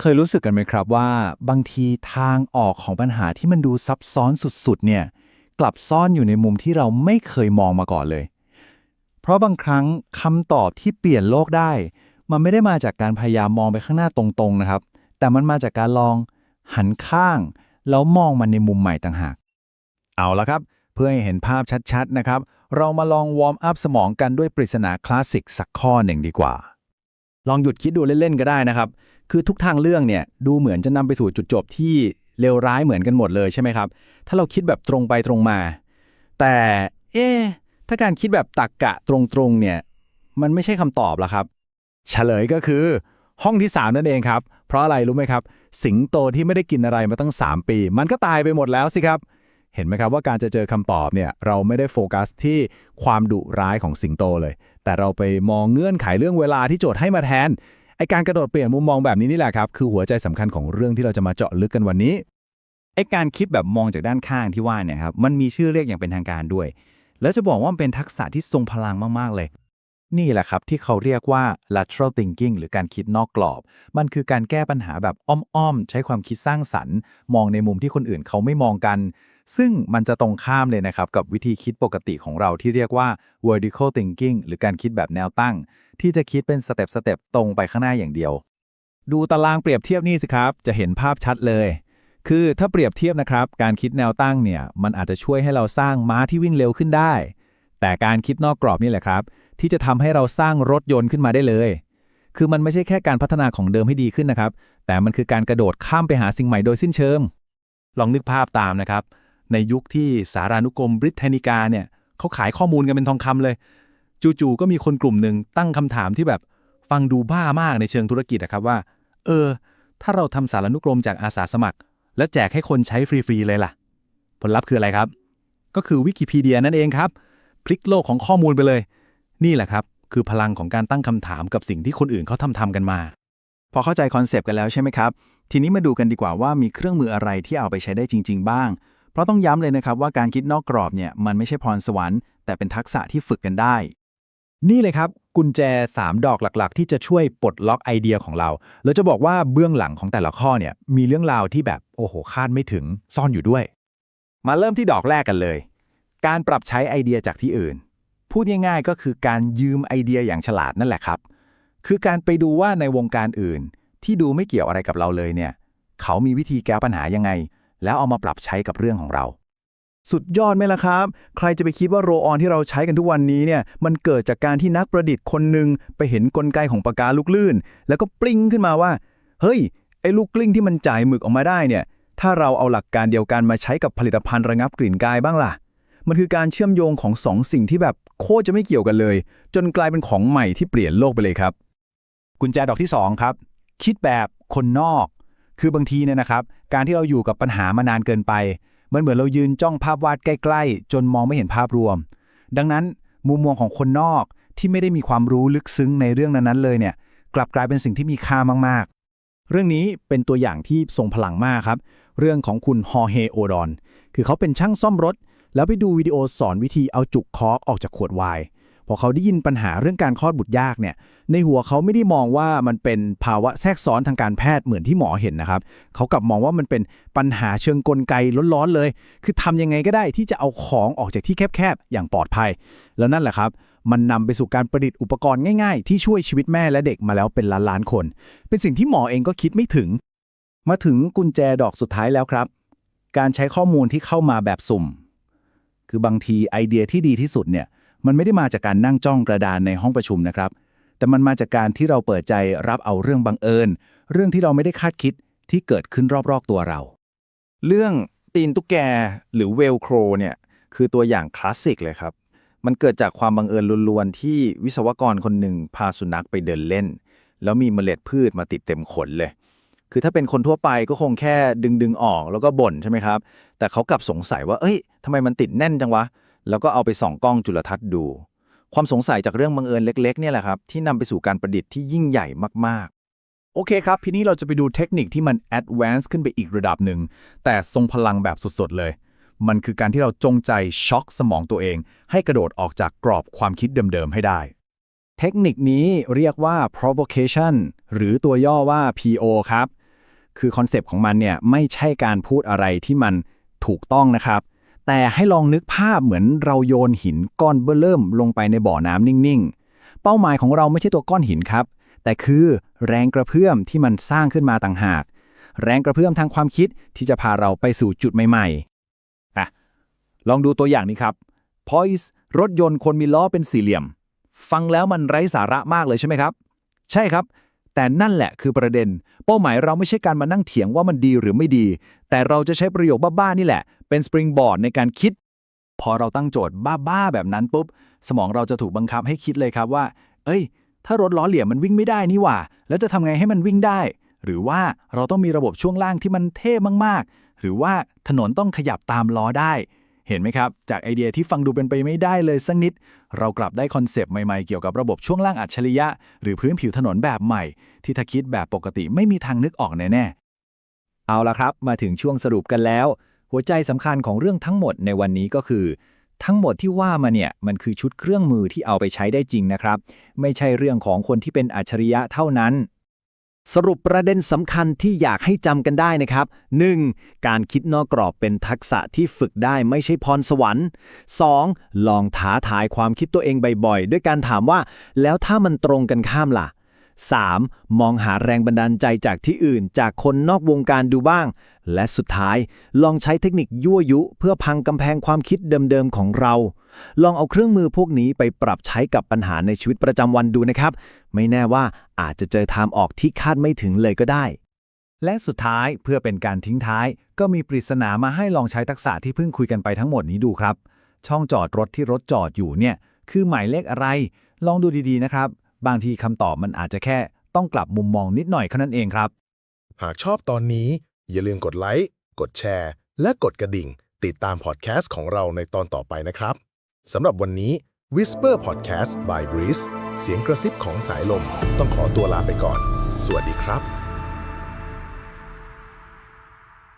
เคยรู้สึกกันไหมครับว่าบางทีทางออกของปัญหาที่มันดูซับซ้อนสุดๆ เนี่ย กลับซ่อนอยู่ในมุมที่เราไม่เคยมองมาก่อนเลย เพราะบางครั้งคำตอบที่เปลี่ยนโลกได้ มันไม่ได้มาจากการพยายามมองไปข้างหน้าตรงๆนะครับ แต่มันมาจากการลองหันข้าง แล้วมองมันในมุมใหม่ต่างหาก เอาละครับ เพื่อให้เห็นภาพชัดๆนะครับ เรามาลองวอร์มอัพสมองกันด้วยปริศนาคลาสสิกสักข้อหนึ่งดีกว่า ลองหยุดคิดดูเล่นๆก็ได้นะครับ คือทุกทางเรื่องเนี่ยดูเหมือนจะนำไปสู่จุดจบที่เลวร้ายเหมือนกันหมดเลยใช่ไหมครับ ถ้าเราคิดแบบตรงไปตรงมา แต่เอ๊ะถ้าการคิดแบบตักกะตรงๆเนี่ยมันไม่ใช่คำตอบละครับ เฉลยก็คือ ห้องที่ 3 นั่นเองครับ เพราะอะไรรู้ไหมครับ สิงโตที่ไม่ได้กินอะไรมาตั้ง 3 ปี มันก็ตายไปหมดแล้วสิครับ เห็นไหมครับว่าการจะเจอคำตอบเนี่ยเราไม่ได้โฟกัสที่ความดุร้ายของสิงโตเลย แต่เราไปมองเงื่อนไขเรื่องเวลาที่โจทย์ให้มาแทนไอการกระโดดเปลี่ยนมุมมองแบบนี้นี่แหละครับคือหัวใจสำคัญของเรื่องที่เราจะมาเจาะลึกกันวันนี้ไอการคิดแบบมองจากด้านข้างที่ว่าเนี่ยครับมันมีชื่อเรียกอย่างเป็นทางการด้วย แล้วจะบอกว่ามันเป็นทักษะที่ทรงพลังมากๆเลย นี่แหละครับที่เขาเรียกว่า lateral thinking หรือการคิดนอกกรอบ มันคือการแก้ปัญหาแบบอ้อมๆใช้ความคิดสร้างสรรค์ มองในมุมที่คนอื่นเขาไม่มองกัน ซึ่งมันจะตรงข้ามเลยนะครับกับวิธีคิดปกติของเราที่เรียกว่า vertical thinking หรือการคิดแบบแนวตั้ง ที่จะคิดเป็นสเต็ปสเต็ปตรงไปข้างหน้าอย่างเดียว ดูตารางเปรียบเทียบนี่สิครับ จะเห็นภาพชัดเลย คือถ้าเปรียบเทียบนะครับ การคิดแนวตั้งเนี่ยมันอาจจะช่วยให้เราสร้างม้าที่วิ่งเร็วขึ้นได้ แต่การคิดนอกกรอบนี่แหละครับ ที่จะทำให้เราสร้างรถยนต์ขึ้นมาได้เลย คือมันไม่ใช่แค่การพัฒนาของเดิมให้ดีขึ้นนะครับ แต่มันคือการกระโดดข้ามไปหาสิ่งใหม่โดยสิ้นเชิงลองนึกภาพตามนะครับ ในยุคที่สารานุกรมบริเทนิกาเนี่ยเขาขายข้อมูลกันเป็นทองคำเลย จู่ๆก็มีคนกลุ่มหนึ่งตั้งคำถามที่แบบฟังดูบ้ามากในเชิงธุรกิจนะครับว่า เออ ถ้าเราทำสารานุกรมจากอาสาสมัคร แล้วแจกให้คนใช้ฟรีๆเลยล่ะ ผลลัพธ์คืออะไรครับ ก็คือวิกิพีเดียนั่นเองครับพลิกโลกของข้อมูลไปเลย นี่แหละครับ คือพลังของการตั้งคำถามกับสิ่งที่คนอื่นเขาทำทำกันมา พอเข้าใจคอนเซปต์กันแล้วใช่ไหมครับ ทีนี้มาดูกันดีกว่าว่ามีเครื่องมืออะไรที่เอาไปใช้ได้จริง ๆ บ้าง ราะต้องย้ำเลยนะครับว่าการคิดนอกกรอบเนี่ยมันไม่ใช่พรสวรรค์แต่เป็นทักษะที่ฝึกกันได้ นี่เลยครับกุญแจ 3 ดอกหลักๆ ที่จะช่วยปลดล็อกไอเดียของเราแล้วจะบอกว่าเบื้องหลังของแต่ละข้อเนี่ยมีเรื่องราวที่แบบโอ้โหคาดไม่ถึงซ่อนอยู่ด้วย มาเริ่มที่ดอกแรกกันเลย การปรับใช้ไอเดียจากที่อื่น พูดง่ายๆก็คือการยืมไอเดียอย่างฉลาดนั่นแหละครับ คือการไปดูว่าในวงการอื่น ที่ดูไม่เกี่ยวอะไรกับเราเลยเนี่ยเขามีวิธีแก้ปัญหายังไง แล้วเอามาปรับใช้กับเรื่องของเรา สุดยอดไหมล่ะครับ ใครจะไปคิดว่าโรออนที่เราใช้กันทุกวันนี้เนี่ยมันเกิดจากการที่นักประดิษฐ์คนหนึ่งไปเห็นกลไกของปากกาลูกลื่น แล้วก็ปลิ้งขึ้นมาว่า เฮ้ย ไอ้ลูกกลิ้งที่มันจ่ายหมึกออกมาได้เนี่ยถ้าเราเอาหลักการเดียวกันมาใช้กับผลิตภัณฑ์ระงับกลิ่นกายบ้างล่ะ มันคือการเชื่อมโยงของสองสิ่งที่แบบโคตรจะไม่เกี่ยวกันเลย จนกลายเป็นของใหม่ที่เปลี่ยนโลกไปเลยครับ กุญแจดอกที่ 2 ครับ คิดแบบคนนอก คือบางทีเนี่ยนะครับ การที่เราอยู่กับปัญหามานานเกินไป มันเหมือนเรายืนจ้องภาพวาดใกล้ ๆ จนมองไม่เห็นภาพรวม ดังนั้นมุมมองของคนนอกที่ไม่ได้มีความรู้ลึกซึ้งในเรื่องนั้นๆเลยเนี่ย กลับกลายเป็นสิ่งที่มีค่ามากๆ เรื่องนี้เป็นตัวอย่างที่ทรงพลังมากครับ เรื่องของคุณฮอเฮโอดอน คือเขาเป็นช่างซ่อมรถ แล้วไปดูวิดีโอสอนวิธีเอาจุกคอกออกจากขวดไวน์ พอเขาได้ยินปัญหาเรื่องการคลอดบุตรยากเนี่ย ในหัวเขาไม่ได้มองว่ามันเป็นภาวะแทรกซ้อนทางการแพทย์เหมือนที่หมอเห็นนะครับ เขากลับมองว่ามันเป็นปัญหาเชิงกลไกล้อนๆเลย คือทำยังไงก็ได้ที่จะเอาของออกจากที่แคบๆ อย่างปลอดภัย แล้วนั่นแหละครับ มันนำไปสู่การประดิษฐ์อุปกรณ์ง่ายๆ ที่ช่วยชีวิตแม่และเด็กมาแล้วเป็นล้านๆคน เป็นสิ่งที่หมอเองก็คิดไม่ถึง มาถึงกุญแจดอกสุดท้ายแล้วครับ การใช้ข้อมูลที่เข้ามาแบบสุ่ม คือบางทีไอเดียที่ดีที่สุดเนี่ย มันไม่ได้มาจากการนั่งจ้องกระดานในห้องประชุมนะครับ แต่มันมาจากการที่เราเปิดใจรับเอาเรื่องบังเอิญ เรื่องที่เราไม่ได้คาดคิดที่เกิดขึ้นรอบๆตัวเรา เรื่องตีนตุ๊กแกหรือเวลโครเนี่ยคือตัวอย่างคลาสสิกเลยครับ มันเกิดจากความบังเอิญล้วนๆที่วิศวกรคนหนึ่งพาสุนัขไปเดินเล่น แล้วมีเมล็ดพืชมาติดเต็มขนเลย คือถ้าเป็นคนทั่วไปก็คงแค่ดึงดึงๆออกแล้วก็บ่นใช่ไหมครับ แต่เขากลับสงสัยว่า เอ้ยทำไมมันติดแน่นจังวะ แล้วก็เอาไปส่องกล้องจุลทรรศน์ดู ความสงสัยจากเรื่องบังเอิญเล็กๆเนี่ยแหละครับ ที่นำไปสู่การประดิษฐ์ที่ยิ่งใหญ่มากๆ โอเคครับทีนี้เราจะไปดูเทคนิคที่มันแอดวานซ์ขึ้นไปอีกระดับหนึ่ง แต่ทรงพลังแบบสุดๆเลย มันคือการที่เราจงใจช็อกสมองตัวเอง ให้กระโดดออกจากกรอบความคิดเดิมๆให้ได้ เทคนิคนี้เรียกว่า provocation หรือตัวย่อว่า PO ครับ คือคอนเซปต์ของมันเนี่ยไม่ใช่การพูดอะไรที่มันถูกต้องนะครับ แต่ให้ลองนึกภาพเหมือนเราโยนหินก้อนเบื้อเริ่มลงไปในบ่อน้ำนิ่งๆ เป้าหมายของเราไม่ใช่ตัวก้อนหินครับ แต่คือแรงกระเพื่อมที่มันสร้างขึ้นมาต่างหาก แรงกระเพื่อมทางความคิดที่จะพาเราไปสู่จุดใหม่ๆอะลองดูตัวอย่างนี้ครับ Poise รถยนต์คนมีล้อเป็นสี่เหลี่ยม ฟังแล้วมันไร้สาระมากเลยใช่ไหมครับ ใช่ครับ แต่นั่นแหละคือประเด็น เป้าหมายเราไม่ใช่การมานั่งเถียงว่ามันดีหรือไม่ดี แต่เราจะใช้ประโยคบ้าๆนี่แหละ เป็นสปริงบอร์ดในการคิด พอเราตั้งโจทย์บ้าๆแบบนั้นปุ๊บ สมองเราจะถูกบังคับให้คิดเลยครับว่า เอ้ย ถ้ารถล้อเหลี่ยมมันวิ่งไม่ได้นี่หว่า แล้วจะทำไงให้มันวิ่งได้ หรือว่าเราต้องมีระบบช่วงล่างที่มันเท่มากๆ หรือว่าถนนต้องขยับตามล้อได้ เห็นไหมครับ จากไอเดียที่ฟังดูเป็นไปไม่ได้เลยสักนิด เรากลับได้คอนเซปต์ใหม่ๆเกี่ยวกับระบบช่วงล่างอัจฉริยะ หรือพื้นผิวถนนแบบใหม่ ที่ถ้าคิดแบบปกติไม่มีทางนึกออกแน่ๆเอาละครับ มาถึงช่วงสรุปกันแล้ว หัวใจสำคัญของเรื่องทั้งหมดในวันนี้ก็คือ ทั้งหมดที่ว่ามาเนี่ยมันคือชุดเครื่องมือที่เอาไปใช้ได้จริงนะครับ ไม่ใช่เรื่องของคนที่เป็นอัจฉริยะเท่านั้น สรุปประเด็นสำคัญที่อยากให้จำกันได้นะครับ 1. การคิดนอกกรอบเป็นทักษะที่ฝึกได้ไม่ใช่พรสวรรค์ 2. ลองท้าทายความคิดตัวเองบ่อยๆ ด้วยการถามว่า แล้วถ้ามันตรงกันข้ามล่ะ 3. มองหาแรงบันดาลใจจากที่อื่น จากคนนอกวงการดูบ้าง และสุดท้าย ลองใช้เทคนิคยั่วยุ เพื่อพังกำแพงความคิดเดิมๆของเรา ลองเอาเครื่องมือพวกนี้ไปปรับใช้กับปัญหาในชีวิตประจำวันดูนะครับ ไม่แน่ว่าอาจจะเจอทางออกที่คาดไม่ถึงเลยก็ได้ และสุดท้ายเพื่อเป็นการทิ้งท้าย ก็มีปริศนามาให้ลองใช้ทักษะที่เพิ่งคุยกันไปทั้งหมดนี้ดูครับ ช่องจอดรถที่รถจอดอยู่เนี่ยคือหมายเลขอะไร ลองดูดีๆนะครับ บางทีคำตอบมันอาจจะแค่ต้องกลับมุมมองนิดหน่อยแค่นั้นเองครับ หากชอบตอนนี้ อย่าลืมกดไลค์ กดแชร์ และกดกระดิ่ง ติดตามพอดแคสต์ของเราในตอนต่อไปนะครับสำหรับวันนี้ Whisper Podcast by Breeze เสียงกระซิบของสายลม ต้องขอตัวลาไปก่อน สวัสดีครับ